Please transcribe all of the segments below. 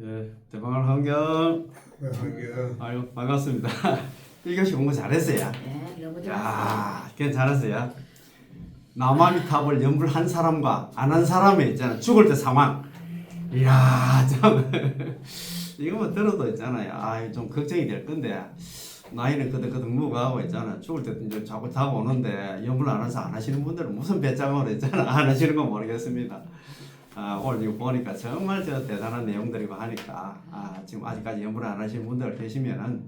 예, 대방을 환경. 네, 아유 반갑습니다. 1교시 공부 잘했어요. 네, 너무 좋았어요. 야, 그냥 잘했어요. 나만이 탑을 연불한 사람과 안 한 사람이 있잖아. 죽을 때 상황. 이야, 참. 이거 뭐 들어도 있잖아요. 아, 좀 걱정이 될 건데. 나이는 그득그득 무가하고 있잖아. 죽을 때 이제 자꾸 다가오는데 연불 안 해서 안 하시는 분들은 무슨 배짱으로 있잖아. 안 하시는 건 모르겠습니다. 아, 오늘 이거 보니까 정말 저 대단한 내용들이고 하니까 아, 지금 아직까지 연불 안 하시는 분들 계시면은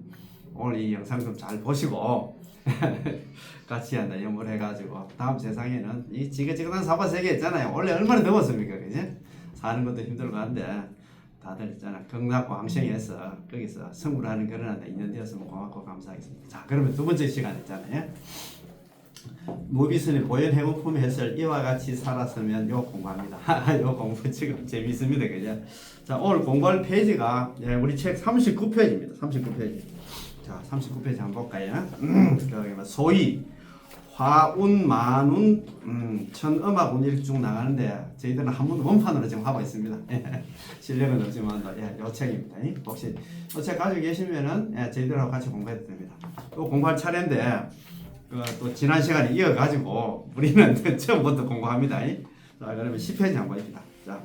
오늘 이 영상 좀 잘 보시고 같이 한다 연구를 해가지고 다음 세상에는 이 지긋지긋한 사과 세계 있잖아요. 원래 얼마나 더웠습니까 그지? 사는 것도 힘들고 한데 다들 있잖아. 경락고 항생에서 거기서 성불하는 그런 한데 있는 데였으면 고맙고 감사하겠습니다. 자 그러면 두 번째 시간 있잖아요 무비스는 보현 해고품 해설 이와 같이 살았으면 요 공부합니다 요 공부 지금 재밌습니다 그죠 자 오늘 공부할 페이지가 예, 우리 책 39페이지입니다 39페이지 자, 39페이지 한번 볼까요? 음, 뭐 소위 화운, 만운, 음, 천음악 운일 쭉 나가는데 저희들은 한 번도 원판으로 지금 하고 있습니다. 실력은 없지만 예, 요 책입니다. 혹시 요 책 가지고 계시면은 예, 저희들하고 같이 공부해도 됩니다. 또 공부할 차례인데 그, 또 지난 시간에 이어가지고 우리는 처음부터 공부합니다. 자, 그러면 10페이지 한번 봅니다. 자.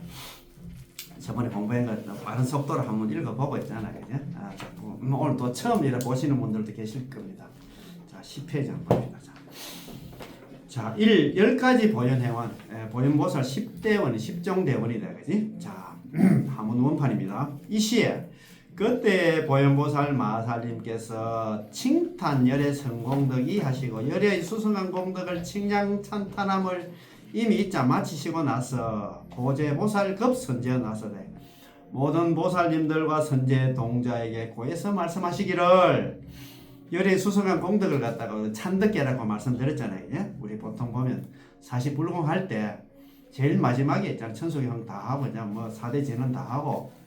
저번에 공부한 거 빠른 속도로 한번 읽어보고 있잖아요. 그죠? 아, 자, 음, 오늘 또 처음 이래 보시는 분들도 계실 겁니다. 자, 10페이지 한번 봅니다. 자, 자 1, 10가지 보현회원, 예, 보현보살 10대원, 10종대원이다. 그지? 자, 한문 원판입니다. 이 시에 그때 보현보살 마살님께서 칭탄 열의 성공덕이 하시고 열의 수승한 공덕을 칭량 찬탄함을 이미 있자 마치시고 나서 고제 보살 급 선제 나서되 모든 보살님들과 선제 동자에게 고해서 말씀하시기를 열의 수승한 공덕을 갖다가 찬덕계라고 말씀드렸잖아요. 예? 우리 보통 보면 사실 불공할 때 제일 마지막에 있잖아 천수경 다 하고 뭐 사대 제는 다 하고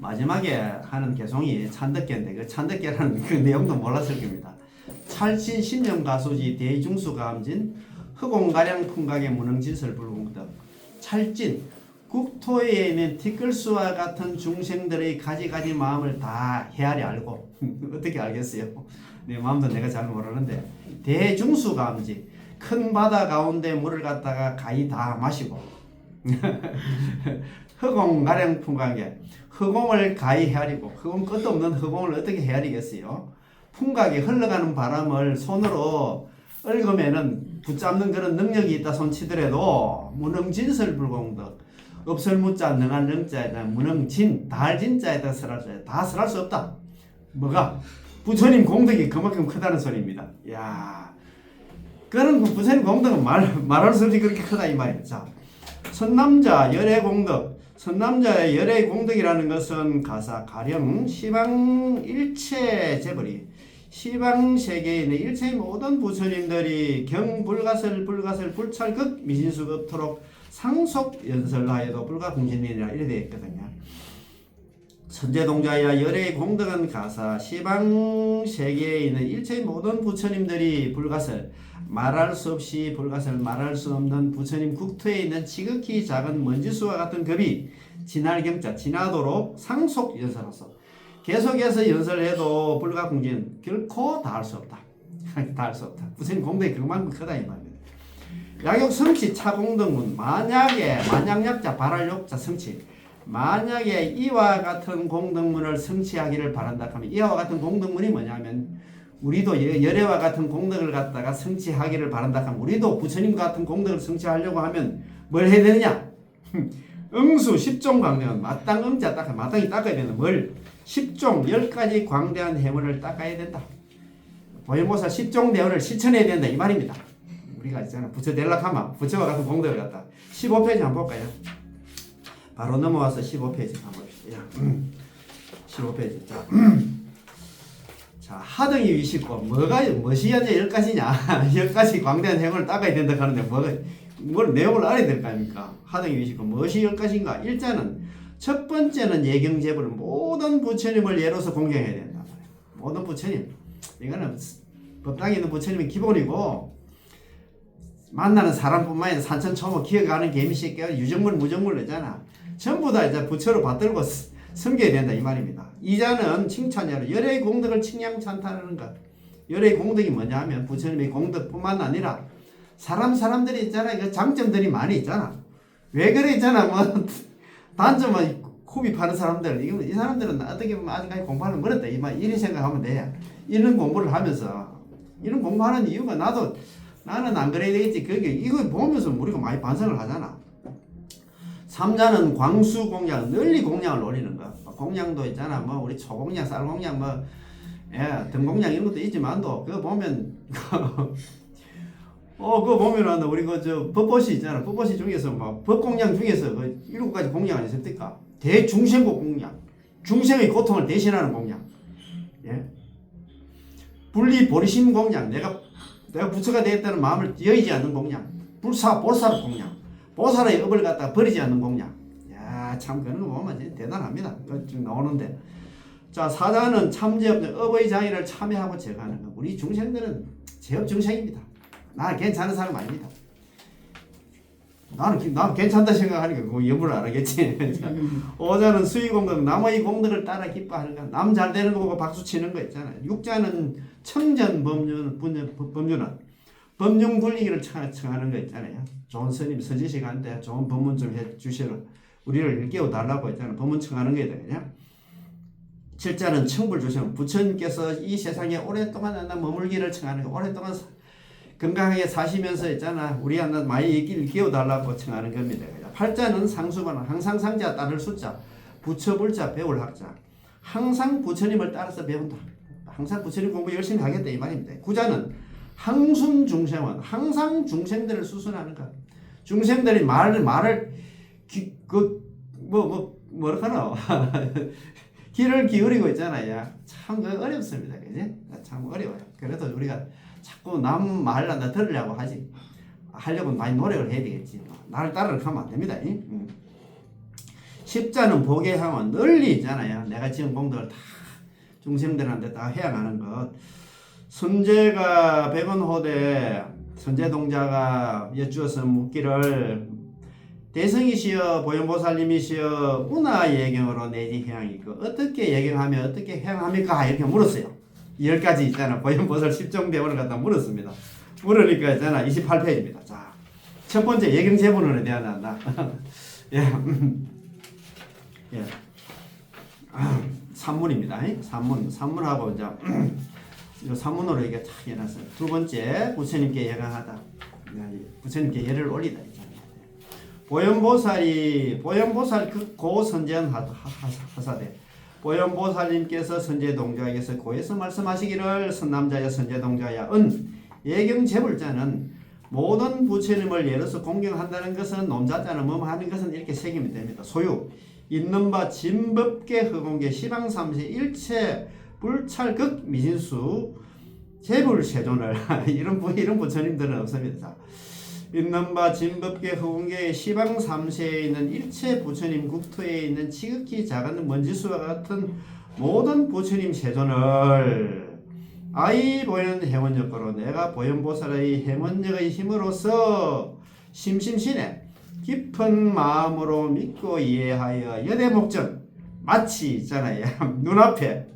마지막에 하는 개송이 찬덕계인데 그 찬덕계라는 그 내용도 몰랐을 겁니다. 찰신 신령 가수지 대중수 감진 흑공가량 풍각의 무능진설 불공덕 찰진 국토에 있는 티끌수와 같은 중생들의 가지가지 마음을 다 헤아려 알고 어떻게 알겠어요? 내 마음도 내가 잘 모르는데 대중수 감지 큰 바다 가운데 물을 갖다가 가히 다 마시고 흑공 가량 풍각에 흑공을 가히 헤아리고 흑공 끝도 없는 흑공을 어떻게 헤아리겠어요? 풍각이 흘러가는 바람을 손으로 얽으면은 붙잡는 그런 능력이 있다 손치더라도 무능진설 불공덕 없을무자 능한 능자에다 무능진 달진자에다 설할 수다 설할 수 없다. 뭐가 부처님 공덕이 그만큼 크다는 소리입니다. 야, 그런 그 부처님 공덕은 말 말할 수 없이 그렇게 크다 이. 자, 선남자 열애 공덕 선남자의 열애 공덕이라는 것은 가사 가령 시방 일체 재벌이 시방 있는 일체의 모든 부처님들이 경불가설 불가설 불찰극 미신수급토록 상속 연설하여도 불가공신이라 이래 되어 있거든요. 선제동자야 열의 공덕은 가사 시방 세계에 있는 일체의 모든 부처님들이 불가설 말할 수 없이 불가설 말할 수 없는 부처님 국토에 있는 지극히 작은 먼지수와 같은 급이 지날 경자 지나도록 상속 연설로서 계속해서 연설해도 불가 공진 결코 다 할 수 없다. 다 할 수 없다. 부처님 공덕이 그만큼 크다 이 말입니다. 약욕 성취 차공덕문 만약에 만약약자 발할욕자 성취 만약에 이와 같은 공덕문을 성취하기를 바란다 하면 이와 같은 공덕문이 뭐냐면 우리도 여- 열애와 같은 공덕을 갖다가 성취하기를 바란다 하면 우리도 부처님 같은 공덕을 성취하려고 하면 뭘 해야 되느냐? 응수 10종 광대는 마땅 응자 닦아 마땅히 닦아야 되는 뭘 10종 10가지 광대한 해물을 닦아야 된다. 보현보살 10종 대원을 실천해야 된다 이 말입니다. 우리가 있잖아 부처 될락하면 부처와 같은 공덕을 갖다 15페이지 한번 볼까요? 바로 넘어와서 15페이지 한번 봅시다. 야, 음. 15페이지 자, 자 하등이 위식고 뭐가 무엇이 현재 열 가지냐 열 가지 광대한 행을 닦아야 된다 하는데 뭐가 뭘 내용을 알아야 될 거 아닙니까? 하등이 위식고 무엇이 열 가지인가? 일자는 첫 번째는 예경제불 모든 부처님을 예로서 공경해야 된다. 모든 부처님 이거는 법당에 있는 부처님이 기본이고 만나는 사람뿐만 아니라 산천초모 기어가는 개미새끼가 유정물 무정물 이잖아 전부 다 이제 부처로 받들고 스- 섬겨야 된다 이 말입니다. 이자는 칭찬이로 열의 공덕을 칭양찬탄하는 것. 열의 공덕이 뭐냐 하면 부처님의 공덕뿐만 아니라 사람 사람들이 있잖아 그 장점들이 많이 있잖아. 왜 그래 있잖아 뭐 단점은 코비 파는 사람들 이거 이 사람들은 어떻게 보면 아직까지 공부하는 거랬다 이말 이런 생각하면 돼. 이런 공부를 하면서 이런 공부하는 이유가 나도 나는 안 그래야 되겠지. 그게 이거 보면서 우리가 많이 반성을 하잖아. 삼자는 광수 공양 널리 공양을 노리는 거. 공양도 있잖아. 뭐 우리 초공양, 쌀공양, 뭐 예, 등공양 이런 것도 있지만도 그거 보면 어 그거 보면은 우리 그저 법보시 있잖아. 법보시 중에서 뭐 법공양 중에서 그 일곱 가지 공양 아니 습니까? 대중생고 공양, 중생의 고통을 대신하는 공양. 예. 분리 보리심 공양, 내가 내가 부처가 되었다는 마음을 여의지 않는 공양, 불사 보살 공양, 보살의 업을 갖다 버리지 않는 공양. 야, 참 그런 거 보면 대단합니다. 그 지금 나오는데. 자, 사자는 참제업, 업의 장애를 참여하고 제거하는 거. 우리 중생들은 제업 중생입니다. 나는 괜찮은 사람 아닙니다. 나는 기- 나 괜찮다 생각하니까 그거 여부를 알아겠지. 자, 오자는 수의 공덕, 남의 공덕을 따라 기뻐하는 거. 남잘 되는 거 보고 박수 치는 거 있잖아요. 육자는 청전 법륜, 법륜은 법륜 굴리기를 청- 청하는 거 있잖아요. 좋은 스님 서지시간때 좋은 법문 좀 해주시라. 우리를 일깨워 달라고 했잖아요. 법문 청하는 거에 대해. 칠자는 청불 주시면 부처님께서 이 세상에 오랫동안 나 머물기를 청하는 거. 오랫동안 사- 건강하게 사시면서 있잖아. 우리 한테 많이 있기를 기워달라고 청하는 겁니다. 팔자는 상수반은 항상 상자 따를 숫자, 부처 불자 배울 학자. 항상 부처님을 따라서 배운다. 항상 부처님 공부 열심히 하겠다 이 말입니다. 구자는 항순 중생원, 항상 중생들을 수순하는 것. 중생들이 말을 말을 그뭐뭐 뭐라 하나 귀를 기울이고 있잖아요. 참그 어렵습니다, 그지? 참 어려워요. 그래도 우리가 자꾸 남 말을 나 들으려고 하지. 하려면 많이 노력을 해야 되겠지. 뭐. 나를 따라가면 안 됩니다. 이? 음. 십자는 복의 향은 널리 있잖아요. 내가 지은 공덕을 다 중생들한테 다 해양하는 것. 선제가 백원호대 선제동자가 여쭈어서 묻기를 대성이시여 보현보살님이시여 운하 예경으로 내지 해양이고 어떻게 예경하면 어떻게 해양합니까? 이렇게 물었어요. 열 가지 있잖아. 보현보살 십종대원을 갖다 물었습니다. 물으니까 있잖아. 28페이지입니다. 자, 첫 번째 예경 제본으로 대한 한다. 예. 예. 아, 산문입니다. 산문. 산문하고 이제 이 산문으로 이게 탁 해놨어요. 두 번째 부처님께 예강하다. 부처님께 예를 올리다. 보현보살이 보현보살 그 고 선제한 하- 하- 하사대 보현보살님께서 선제 동자에게서 고에서 말씀하시기를 선남자야 선제 동자야 은 예경제불자는 모든 부처님을 예로서 공경한다는 것은 nom자자는 뭐 하는 것은 이렇게 새기면 됩니다. 소유 있는 바 진법계 허공계 시방삼세 일체 불찰극 미진수 재불세존을 이런 부 이런 부처님들은 없습니다. 자, 있는 바 진법계 허공계 시방 삼세에 있는 일체 부처님 국토에 있는 지극히 작은 먼지수와 같은 모든 부처님 세존을 아이 보이는 해원력으로 내가 보현보살의 해원력의 힘으로써 심심신에 깊은 마음으로 믿고 이해하여 여대 목전 마치 있잖아요 눈앞에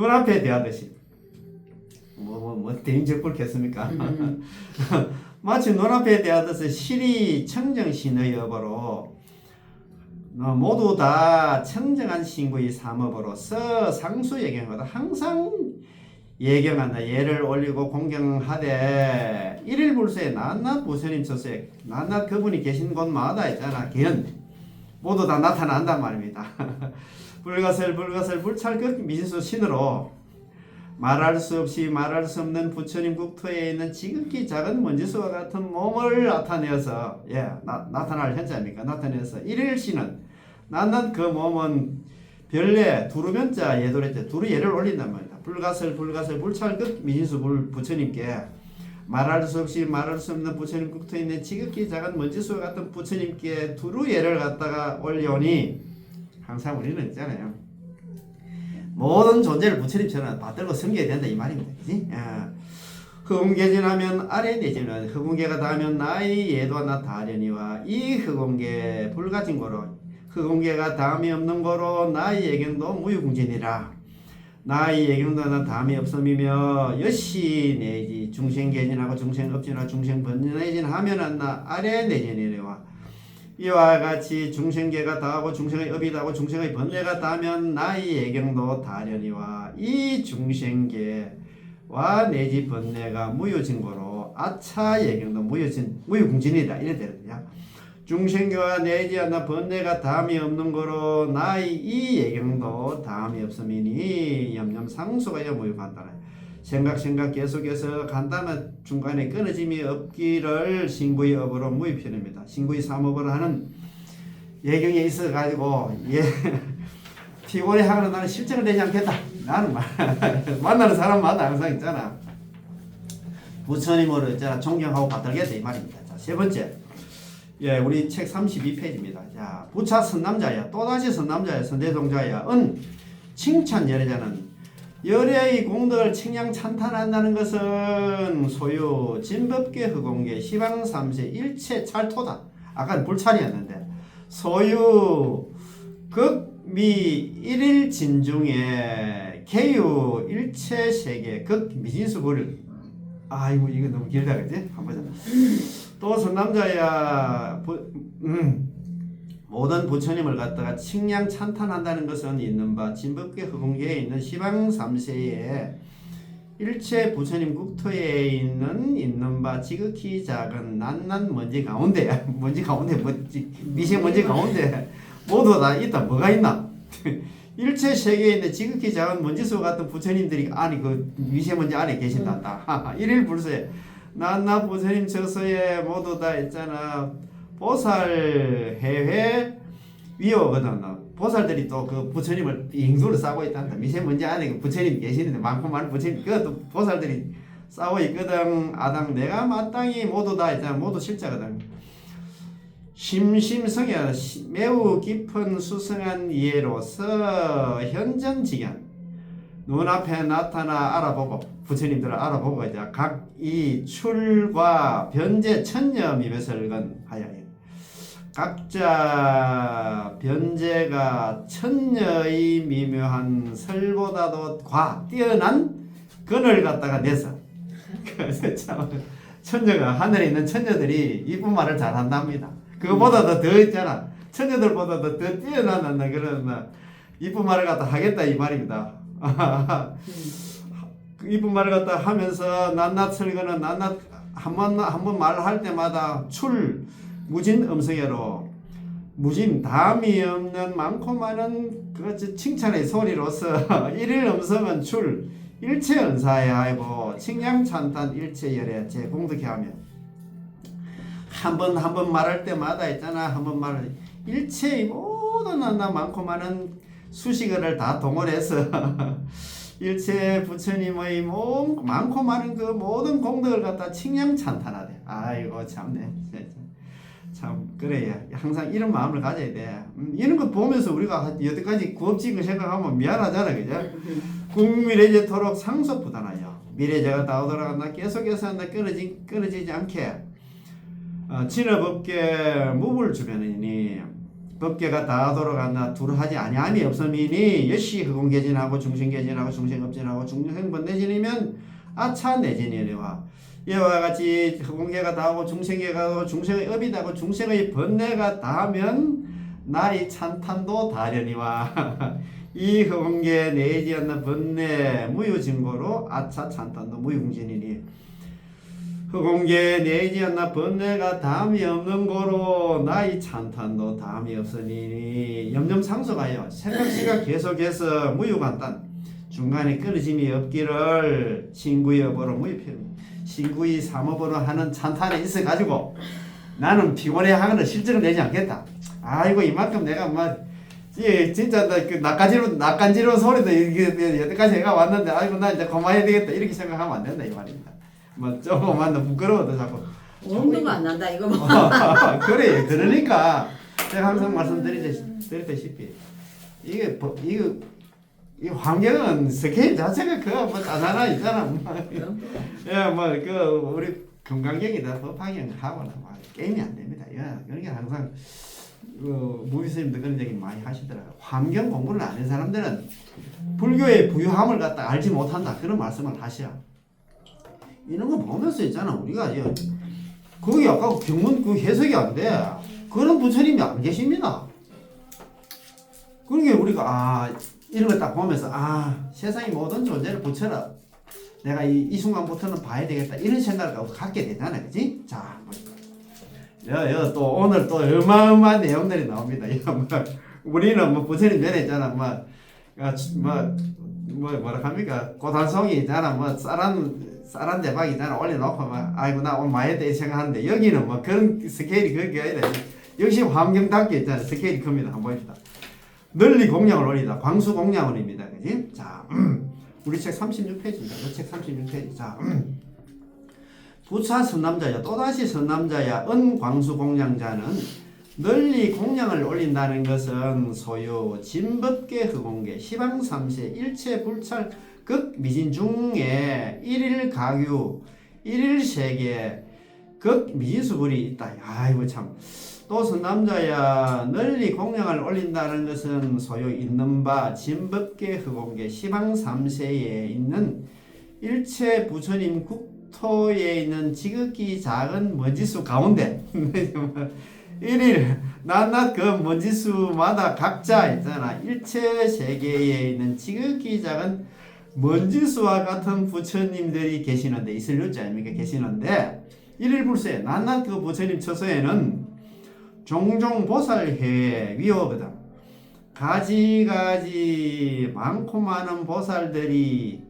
눈앞에 대하듯이. 뭐 뭐 뭐 대인적 불 겠습니까? 마치 눈앞에 대하듯이 실이 청정신의 여보로 어, 모두 다 청정한 신구의 삼업으로서 상수 예경하다. 항상 예경한다. 예를 올리고 공경하되 일일불수에 낱낱 부처님 처세 낱낱 그분이 계신 곳마다 있잖아. 개연. 모두 다 나타난단 말입니다 불가설 불가설 불찰극 미지수 신으로 말할 수 없이 말할 수 없는 부처님 국토에 있는 지극히 작은 먼지수와 같은 몸을 나타내어서 예 나, 나타날 현자입니까? 나타내어서 일일신은 낱낱 그 몸은 별내 두루면자 예도랬자 두루 예를 올린단 말이다. 불가설 불가설 불찰극 미진수 불 부처님께 말할 수 없이 말할 수 없는 부처님 국토에 있는 지극히 작은 먼지수와 같은 부처님께 두루 예를 갖다가 올려오니 항상 우리는 있잖아요 모든 존재를 부처님처럼 받들고 섬겨야 된다 이 말입니다. 그지? 아, 흑운계 지나면 아래 내지는 흑운계가 닿으면 나의 예도나 다려니와 이 흑운계 불가진 거로 흑공계가 다음이 없는 거로 나의 예경도 무유궁진이라 나의 예경도는 다음이 없음이며 여시 내지 중생계진하고 중생업진하고 중생번뇌진 하면은 나 아래 내진이래와 이와 같이 중생계가 다하고 중생의 업이 다하고 중생의 번뇌가 다하면 나의 예경도 다려니와 이 중생계와 내지 번뇌가 무효진거로 아차 예경도 무효진 무효궁진이다 이래 되거든요. 중생교와 내지 않나 번뇌가 다음이 없는 거로 나의 이 예경도 다음이 없음이니 염염 상수가 여무유 간다라 생각 생각 계속해서 간다면 중간에 끊어짐이 없기를 신구의 업으로 무입편입니다. 신구의 삼업을 하는 예경에 있어 가지고 예 피곤해 하는 나는 실제로 되지 않겠다. 나는 말- 만나는 사람마다 항상 있잖아. 부처님으로 있잖아 존경하고 받들겠다 이 말입니다. 자, 세 번째. 예, 우리 책 32페이지입니다. 자, 부차 선남자야, 또다시 선남자야, 선대동자야, 은 칭찬 열애자는 열애의 공덕을 칭양 찬탄한다는 것은 소유 진법계 흑공계 시방 삼세 일체 찰토다. 아까 불찰이었는데 소유 극미 일일 진중에 개유 일체 세계 극 미진수 고를 아이고 이거 너무 길다 그지? 한번. 또 선남자야 부, 음, 모든 부처님을 갖다가 칭량 찬탄한다는 것은 있는 바 진법계 흑공계에 있는 시방 삼세에 일체 부처님 국토에 있는 있는 바 지극히 작은 낱낱 먼지 가운데 먼지 가운데 먼지 미세 먼지 가운데 모두 다 있다. 뭐가 있나? 일체 세계에 있는 지극히 작은 먼지수 같은 부처님들이 아니 그 미세먼지 안에 계신단다. 일일 불세 낱낱 부처님 저서에 모두 다 있잖아 보살 해회 위오거든 보살들이 또 그 부처님을 빙수를 싸고 있단다. 미세먼지 안에 그 부처님 계시는데 많고 많은 부처님 그것도 보살들이 싸고 있거든. 아당 내가 마땅히 모두 다 있잖아 모두 실자거든. 심심성에 시- 매우 깊은 수성한 이해로서 현전지견 눈앞에 나타나 알아보고 부처님들을 알아보고 이제 각 이 출과 변제 천녀 미배설건 하여 각자 변제가 천녀의 미묘한 설보다도 과 뛰어난 근을 갖다가 내서 참 천녀가 하늘에 있는 천녀들이 이쁜 말을 잘한답니다. 그거보다도 더 있잖아. 천녀들보다도 더 뛰어난다 그런 이쁜 말을 갖다 하겠다 이 말입니다. 그 이쁜 말을 갖다 하면서 낱낱 설거는 낱낱 한번 한 번 말할 때마다 출 무진 음성애로 무진 담이 없는 많고 많은 그 칭찬의 소리로서 일일 음성은 출 일체 은사에 하고 칭양 찬탄 일체 열에 제 공덕해 하면 한번 한 번 말할 때마다 있잖아 한 번 말을 일체의 모든 나 많고 많은 수식어를 다 동원해서 일체 부처님의 모- 많고 많은 그 모든 공덕을 갖다 칭양 찬탄하대. 아이고 참네. 참 그래 항상 이런 마음을 가져야 돼. 음, 이런 거 보면서 우리가 여태까지 구업직을 생각하면 미안하잖아, 그죠? 국미래제토록 상속부단하여 미래제가 다 오더라간다 계속해서 한다 끊어지 끊어지지 않게 어, 진업업계 무불 주변이니 법계가 다 돌아간다 두루하지 아니함이 없음이니 여시 흑공계진하고 중생계진하고 중생업진하고 중생번뇌진이면 아차 내진이래와 이와 같이 흑공계가 다하고 중생계가 다하고 중생의 업이 다하고 중생의 번뇌가 다하면 나의 찬탄도 다려니와. 이 흑공계 내지 않는 번뇌 무유증거로 아차 찬탄도 무유궁진이니. 흑공계 내지 않나 번뇌가 담이 없는 거로 나의 찬탄도 담이 없으니. 염염상소가요 생각시가 계속해서 무유간단 중간에 끊어짐이 없기를 신구의 업으로 무유표 신구의 삼업으로 하는 찬탄에 있어 가지고 나는 피곤해 하거나 실적을 내지 않겠다 아이고 이만큼 내가 막 예, 진짜 나 그 낯간지러 낯간지러운 소리도 이게 여태까지 해가 왔는데 아이고 나 이제 그만해야 되겠다 이렇게 생각하면 안 된다 이 말입니다. 뭐 조금만 더 부끄러워도 자꾸 온도가 안 난다 이거 뭐. 그래 그러니까 제가 항상 말씀드리듯이 이게 뭐- 이거 이 환경은 스케일 자체가 그뭐 짜잖아 있잖아 예뭐 그 우리 금강경이다 법학경 하고는 뭐 게임이 안 됩니다 예 그러니까 항상 그 무비스님도 그런 얘기 많이 하시더라고요. 환경 공부를 안 한 사람들은 불교의 부유함을 갖다 알지 못한다 그런 말씀을 하셔. 이런 거 보면서 있잖아 우리가 이제 거기 아까 경문 그 해석이 안 돼. 그런 부처님이 안 계십니다. 그러게 우리가 아 이런 거딱 보면서 아 세상의 모든 존재를 부처라. 내가 이, 이 순간부터는 봐야 되겠다. 이런 생각을 갖게 되잖아 그지? 자 여, 여, 또 오늘 또 어마어마한 내용들이 나옵니다. 여, 뭐, 우리는 뭐 부처님 전에 있잖아. 뭐, 아, 뭐, 뭐 뭐라 합니까? 고단송이 있잖아. 뭐 쌀한 쌀한 대박 있잖아. 올려놓고 막 아이고 나 오늘 마야 돼 생각하는데 여기는 뭐 그런 스케일이 그게 아니라 역시 환경답게 있잖아. 스케일이 큽니다. 한번 봅시다 널리 공량을 올리다. 광수 공량원입니다. 그지? 자, 우리 책 36페이지입니다. 이책 36페이지. 자, 부차 선남자야, 또다시 선남자야, 은광수 공량자는 널리 공량을 올린다는 것은 소유, 진법계 흑공계, 시방삼세, 일체 불찰, 극 미진 중에 일일 가규, 일일 세계, 극 미지수불이 있다. 아이고 참. 또 선남자야 널리 공양을 올린다는 것은 소유 있는 바 진법계 흑공계 시방 삼세에 있는 일체 부처님 국토에 있는 지극히 작은 먼지수 가운데. 일일 낮낮 그 먼지수마다 각자 있잖아. 일체 세계에 있는 지극히 작은 먼지수와 같은 부처님들이 계시는데 있을 려지 아닙니까? 계시는데 일일 불세 낮낮 그 부처님 처소에는 종종 보살회 위오거든. 가지가지 많고 많은 보살들이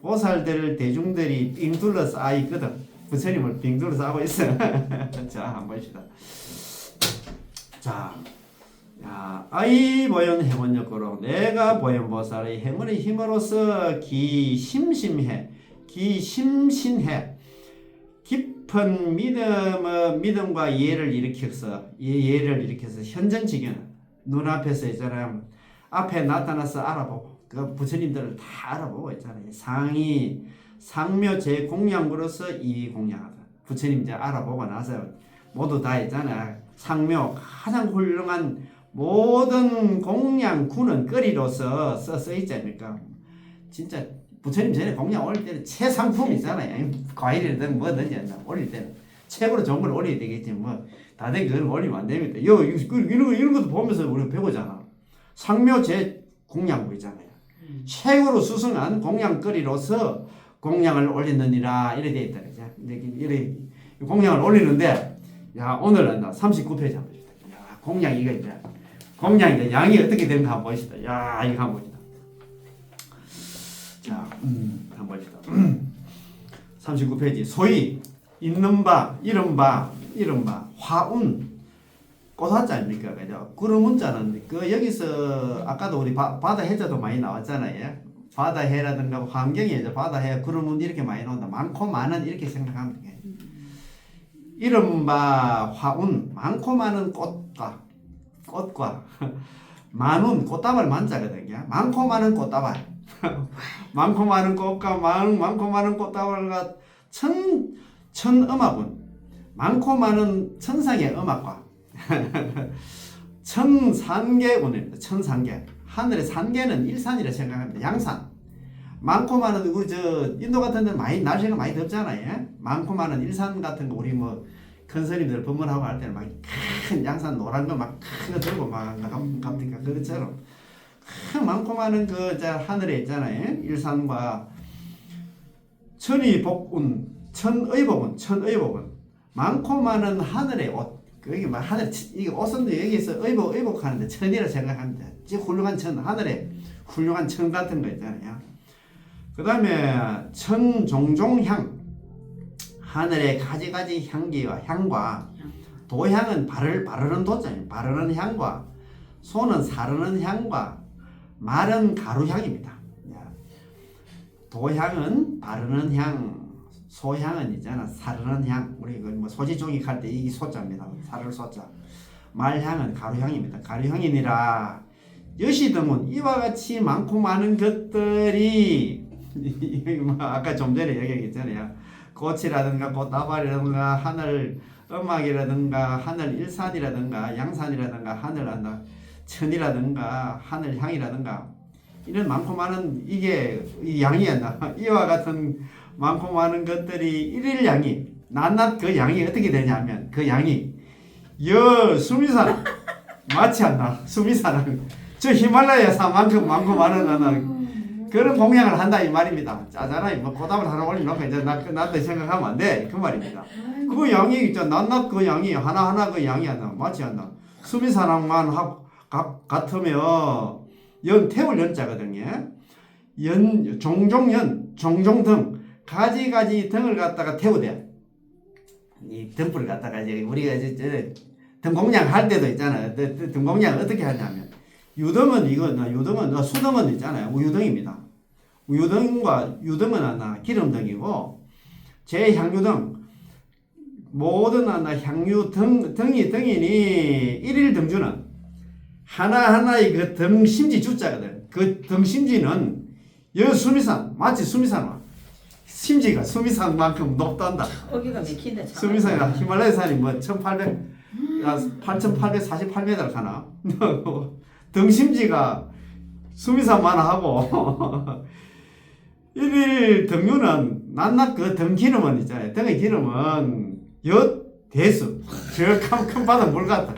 보살들 대중들이 빙 둘러서 아 있거든. 부처님을 빙 둘러서 하고 있어. 자, 한번 봅시다. 자, 야, 아이 보현 해문역으로 내가 보현 보살의 해문의 힘으로서 기심심해, 기심신해, 깊은 믿음의 믿음과 이해를 일으켜서 이 이해를 일으켜서 현전지경 눈앞에서 있잖아요. 앞에 나타나서 알아보고 그 부처님들을 다 알아보고 있잖아요. 상이 상묘 제 공양으로서 이 공양하다. 부처님 이제 알아보고 나서 모두 다 있잖아요. 상묘 가장 훌륭한 모든 공양 구는 거리로서 써서 있지 않습니까? 진짜 부처님 전에 공양 올릴 때는 최상품 있잖아요. 과일이든 뭐든지 올릴 때는 최고로 좋은 걸 올려야 되겠지. 뭐 다들 그걸 올리면 안 됩니다. 요 이거 이런 거 이런 것도 보면서 우리가 배우잖아. 상묘제 공양구 있잖아요. 최고로 수승한 공양거리로서 공양을 올리느니라 이래 돼 있다 그죠? 이래 공양을 올리는데 야 오늘은 나 39페이지 한번 봅시다. 야 공양 이거 이제 공양 이제 양이 어떻게 되는가 한번 봅시다. 야 이거 한번 봅시다. 자, 음, 한번 봅시다. 39페이지 소위 있는 바, 이런 바, 이런 바, 화운 꽃화자 아닙니까? 그죠? 구름 문자는 그 여기서 아까도 우리 바, 바다 해자도 많이 나왔잖아요. 바다 해라든가 환경에 이제 바다 해 구름은 이렇게 많이 나온다. 많고 많은 이렇게 생각하면 돼. 이른바 화운 많고 많은 꽃과 꽃과 많은 꽃다발 만자거든요. 많고 많은 꽃다발 많고 많은 꽃과 많, 많고 많은 꽃다발과 천 천 음악운 많고 많은 천상의 음악과 천산계운입니다. 천산계 하늘의 산계는 일산이라 생각합니다. 양산 많고 많은 그저 인도 같은 데는 많이 날씨가 많이 덥잖아요. 많고 많은 일산 같은 거 우리 뭐 큰 스님들 법문하고 할 때는 막 큰 양산 노란 거 막 큰 거 들고 막 갑니까 그것처럼 큰 많고 많은 그저 하늘에 있잖아요. 일산과 천이 복운 천의복은 천의복은 많고 많은 하늘의 옷 여기 막 하늘 이게 옷은 여기서 의복 의복하는데 천이라 생각합니다. 지 훌륭한 천 하늘에 훌륭한 천 같은 거 있잖아요. 그 다음에 천 종종 향 하늘의 가지가지 향기와 향과 도향은 바를 바르는 도자예요. 바르는 향과 소는 사르는 향과 말은 가루향입니다. 도향은 바르는 향, 소향은 있잖아 사르는 향. 우리 그뭐 소지 종익할 때 이 소자입니다. 사를 소자. 말향은 가루향입니다. 가루향이니라 여시 등은 이와 같이 많고 많은 것들이 뭐 아까 좀 전에 얘기했잖아요. 꽃이라든가 꽃다발이라든가 하늘 음악이라든가 하늘 일산이라든가 양산이라든가 하늘 한다 천이라든가 하늘 향이라든가 이런 많고 많은 이게 이 양이었나 이와 같은 많고 많은 것들이 일일 양이 낱낱 그 양이 어떻게 되냐면 그 양이 여 수미산 마치 않나 수미산은 저 히말라야 산만큼 많고 많은 하나 그런 공양을 한다 이 말입니다. 짜잖아요. 뭐 고담을 하나 올려놓고 이제 나 나도 생각하면 안 돼. 그 말입니다. 그 양이 있죠. 낱낱 그 양이 하나 하나 그 양이 않나 맞지 않나. 수미사랑만 하, 가, 같으면 연 태울 연자거든요. 연 종종 연 종종 등 가지 가지 등을 갖다가 태우대. 이 등불을 갖다가 이제 우리가 이제 저 등공양 할 때도 있잖아요. 그, 그 등공양 어떻게 하냐면 유등은 이거 나 유등은 나 수등은 있잖아요. 우유등입니다. 우유등과 유등은 하나 기름등이고 제 향유등 모든 하나 향유 등 등이 등이니 일일 등주는 하나 하나의 그 등심지 주자거든. 그 등심지는 여 수미산 마치 수미산 심지가 수미산만큼 높단다. 어기가 맥힌다. 참. 수미산이나 히말라야 산이 뭐 1800, 8848m 가나? 등심지가 수미산만 하고 일일 등유는 낱낱 그 등 기름은 있잖아요. 등의 기름은 여 대수 저큰 큰 바다 물 같다.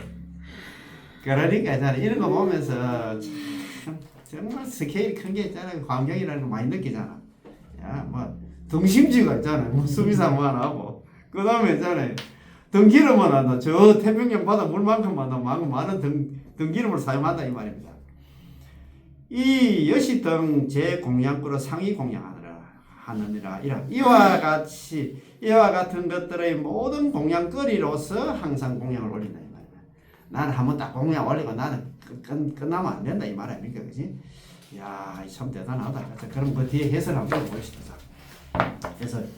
그러니까 있잖아요. 이런 거 보면서 참 정말 스케일이 큰게 있잖아요. 환경이라는 거 많이 느끼잖아. 야, 뭐 등심지가 있잖아요. 뭐 수미산만 하고 그 다음에 있잖아요. 등기름은 한다. 저 태평양 바다 물만큼 한다. 많은 많은 등, 등기름을 사용한다 이 말입니다. 이 여시 등 제 공양구로 상위 공양하느라 하느니라 이라 이와 같이 이와 같은 것들의 모든 공양거리로서 항상 공양을 말이야. 나는 한번 딱 공양 올리고 나는 끝, 끝, 끝나면 안 된다 이 말 아닙니까, 그지? 야, 이참 대단하다. 자, 그럼 그 뒤에 해설 한번 봅시다. 자, 해설.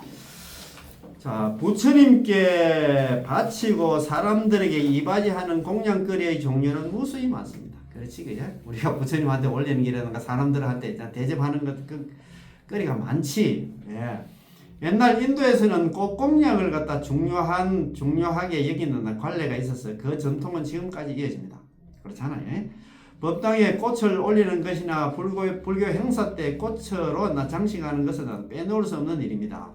자, 부처님께 바치고 사람들에게 이바지하는 공양거리의 종류는 무수히 많습니다. 그렇지, 그죠? 우리가 부처님한테 올리는 길이라든가 사람들한테 대접하는 것, 그, 거리가 많지. 예. 옛날 인도에서는 꼭 공양을 갖다 중요한, 중요하게 여기는 관례가 있어서 그 전통은 지금까지 이어집니다. 그렇잖아요. 예? 법당에 꽃을 올리는 것이나 불교, 불교 행사 때 꽃으로 나 장식하는 것은 빼놓을 수 없는 일입니다.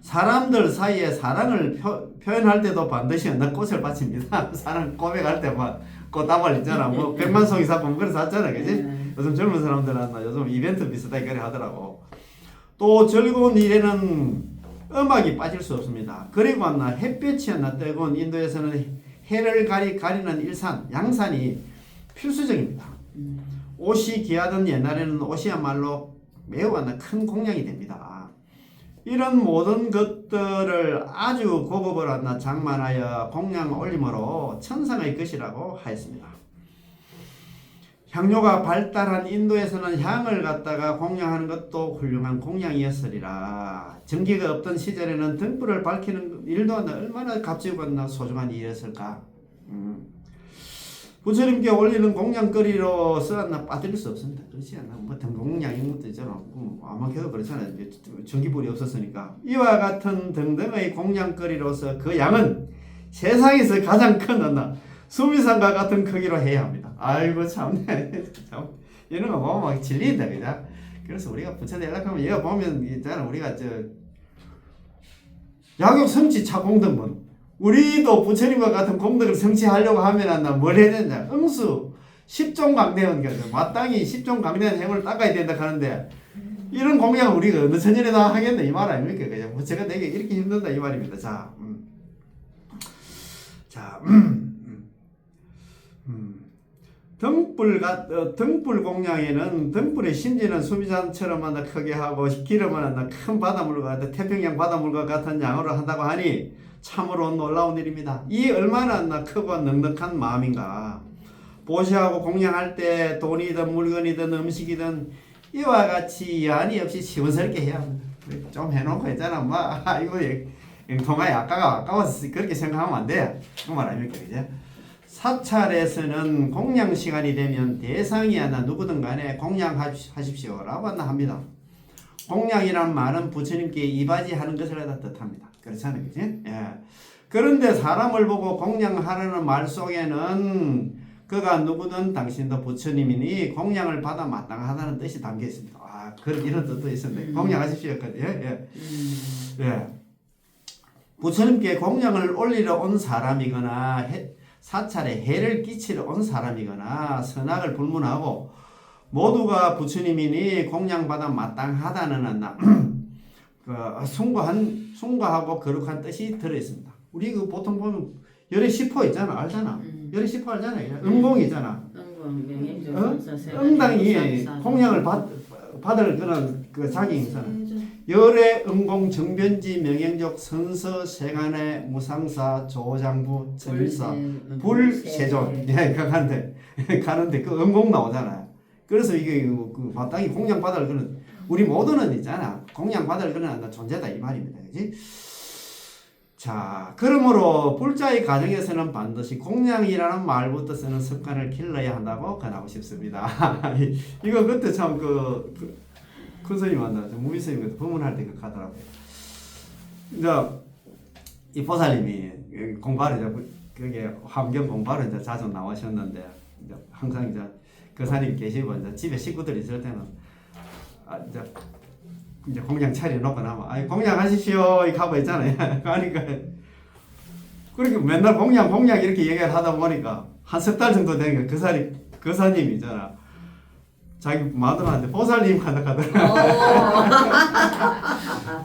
사람들 사이에 사랑을 표, 현할 때도 반드시 나 꽃을 바칩니다. 사랑 고백할 때막 꽃다발 있잖아. 뭐 백만 송이 사고 뭐 그래 샀잖아, 그지? 네. 요즘 젊은 사람들은 나 요즘 이벤트 비슷하게 그래 하더라고. 또 즐거운 일에는 음악이 빠질 수 없습니다. 그리고 나 햇볕이 나 뜨거운 인도에서는 해를 가리 가리는 일산, 양산이 필수적입니다. 옷이 귀하던 옛날에는 옷이야말로 매우 하나 큰 공양이 됩니다. 이런 모든 것들을 아주 고급을 하나 장만하여 공양 올림으로 천상의 것이라고 하였습니다. 향료가 발달한 인도에서는 향을 갖다가 공양하는 것도 훌륭한 공양이었으리라. 전기가 없던 시절에는 등불을 밝히는 일도 얼마나 값지고 소중한 일이었을까. 음. 부처님께 올리는 공양거리로서 나 빠뜨릴 수 없습니다. 그렇지 않나? 뭐 등공양 이런 것도 있잖아. 음, 아마 걔도 그렇잖아요. 전기불이 없었으니까. 이와 같은 등등의 공양거리로서 그 양은 세상에서 가장 큰 하나 수미산과 같은 크기로 해야 합니다. 아이고 참네. 참 이런 거 보면 막 질린다 그죠? 그래서 우리가 부처님 연락하면 얘가 보면 있잖아 우리가 저 약욕 성취 차공등문 우리도 부처님과 같은 공덕을 성취하려고 하면 나뭘 해야 되냐? 응수 십종 강대원 거죠. 마땅히 십종 강대원 행을 닦아야 된다 하는데 이런 공약을 우리가 어느 천년에 다 하겠네 이 말 아닙니까? 그죠? 부처가 되게 이렇게 힘든다 이 말입니다. 자, 음. 자, 음, 음. 등불 같 어, 등불 공양에는 등불의 심지는 수미산처럼 하나 크게 하고 기름은 하나 큰 바닷물과 같은 태평양 바닷물과 같은 양으로 한다고 하니 참으로 놀라운 일입니다. 이 얼마나 나 크고 넉넉한 마음인가. 보시하고 공양할 때 돈이든 물건이든 음식이든 이와 같이 여한이 없이 시원스럽게 해야 합니다. 좀 해놓고 있잖아. 뭐 아이고 통화에 아까가 아까워서 그렇게 생각하면 안 돼. 그 말 아닙니까, 이제? 사찰에서는 공양 시간이 되면 대상이 하나 누구든 간에 공양하십시오라고 합니다. 공양이란 말은 부처님께 이바지하는 것을 뜻합니다. 그렇잖아요? 예. 그런데 사람을 보고 공양하라는 말 속에는 그가 누구든 당신도 부처님이니 공양을 받아 마땅하다는 뜻이 담겨 있습니다. 아, 그런 이런 뜻도 있었네. 음. 공양하십시오. 예, 예. 음. 예. 부처님께 공양을 올리러 온 사람이거나 해, 사찰에 해를 끼치러 온 사람이거나 선악을 불문하고 모두가 부처님이니 공양받아 마땅하다는 한다. 그 숭고한 숭고하고 거룩한 뜻이 들어 있습니다. 우리 그 보통 보면 열의 시포 있잖아, 알잖아. 음. 열의 시포 알잖아. 음봉이 있잖아. 응공 명예조 어? 응당이. 공양을 받 받을 그런 그 자기 행사는. 열의 응공 정변지 명행적 선서 세간의 무상사 조장부 천일사 불세- 불세존 예 가는데 가는데 그 응공 나오잖아요. 그래서 이게 그, 그 마땅히 공양 받을 그런 우리 모두는 있잖아 공양 받을 그런 존재다 이 말입니다, 그지? 자, 그러므로 불자의 가정에서는 반드시 공양이라는 말부터 쓰는 습관을 길러야 한다고 권하고 싶습니다. 이거 그때 참그 그, 큰 스님 만나, 무비 스님 법문할 때 그렇게 하더라고요. 이제 이 보살님이 공부하러 이제 그게 환경 공부하러 이제 자주 나오셨는데 이제 항상 이제 그 사님 계시고 이제 집에 식구들 있을 때는 아 이제 이제 공장 차려놓고 나면 아이 공장 하십시오 이 하고 있잖아요. 그러니까 그렇게 맨날 공양 공양 이렇게 얘기를 하다 보니까 한 석 달 정도 되니까 그 사님 그 사님 있잖아. 자기 마누라한테 보살님 한다 하더라.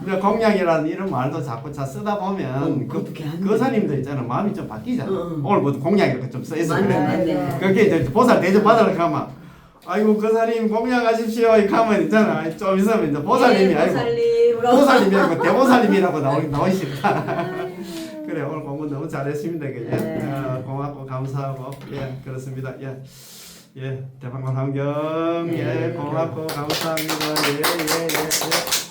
이제 공양이라는 이런 말도 자꾸 자 쓰다 보면 어, 그, 그 사님도 있잖아 마음이 좀 바뀌잖아. 응. 오늘부터 공양 이렇게 좀 써있어 그래. 맞네. 그게 이제 보살 대접 받으러 가면 아이고 그 사님 공양하십시오 이 가면 있잖아. 좀 있으면 이제 보살님이 네, 아니고 보살님. 보살님이 아니고 대보살님이라고 나오 나오십니다. 그래 오늘 공부 너무 잘했습니다 그냥 네. 어, 고맙고 감사하고 예 그렇습니다 예. 예, 대방광 환경, 예, 네. 고맙고 감사합니다. 예, 예, 예, 예.